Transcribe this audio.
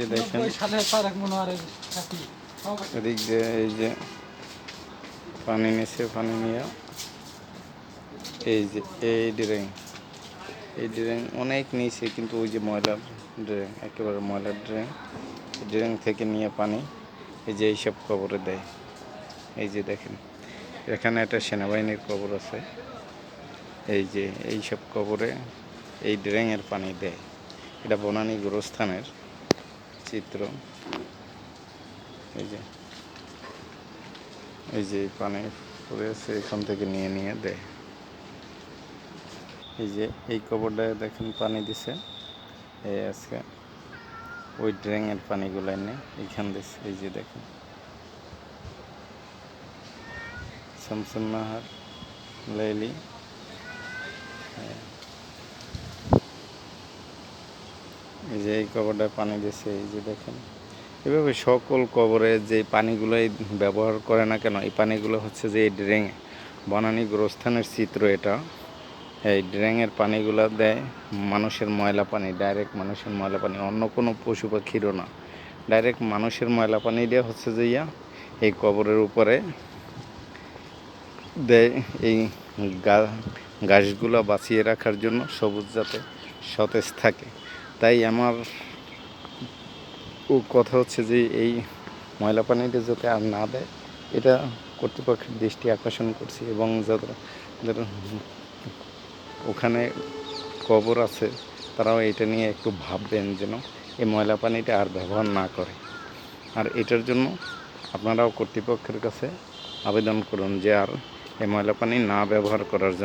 যে দেখেন এদিক দিয়ে এই যে পানি নিচ্ছে পানি নিয়ে। এই যে এই ড্রেন এই ড্রেন অনেক নিচে কিন্তু ওই যে ময়লার ড্রেন একেবারে ময়লার ড্রেন। ড্রেন থেকে নিয়ে পানি এই যে এইসব কবরে দেয়। এই যে দেখেন এখানে একটা সেনাবাহিনীর কবর আছে। এই যে এইসব কবরে এই ড্রেনের পানি দেয়। এটা বনানী গোরস্থানের চিত্র। এই যে। এই যে পানি পড়ে আছে, এখান থেকে নিয়ে নিয়ে দেয় এই যে এই কবরটায় দেখেন পানি দিছে। এই আজকে ওই ড্রেনের পানিগুলো এনে এইখান দিছে। এই যে দেখেন। শামসুন নাহার লেলি এই যে এই কবরটায় পানি দিছে এই যে দেখেন। এভাবে সকল কবরে যে পানিগুলো ব্যবহার করে না কেন, এই পানিগুলো হচ্ছে যে এই ড্রেন বনানী গোরস্থানের চিত্র এটা। এই ড্রেনের পানিগুলো দেয় মানুষের ময়লা পানি, ডাইরেক্ট মানুষের ময়লা পানি, অন্য কোনো পশু পাখিরও না। ডাইরেক্ট মানুষের ময়লা পানি দেওয়া হচ্ছে যে ইয়া, এই কবরের উপরে দেয় এই ঘাসগুলো বাঁচিয়ে রাখার জন্য সবুজ যাতে সতেজ থাকে। তাই আমার কথা হচ্ছে যে এই ময়লা পানিটা যাতে আর না দেয়, এটা কর্তৃপক্ষের দৃষ্টি আকর্ষণ করছি এবং যাদের ওখানে কবর আছে, তারাও এটা নিয়ে একটু ভাববেন যেন এই ময়লা পানিটা আর ব্যবহার না করে। আর এটার জন্য আপনারাও কর্তৃপক্ষের কাছে আবেদন করুন যে আর এই ময়লা পানি না ব্যবহার করার জন্য।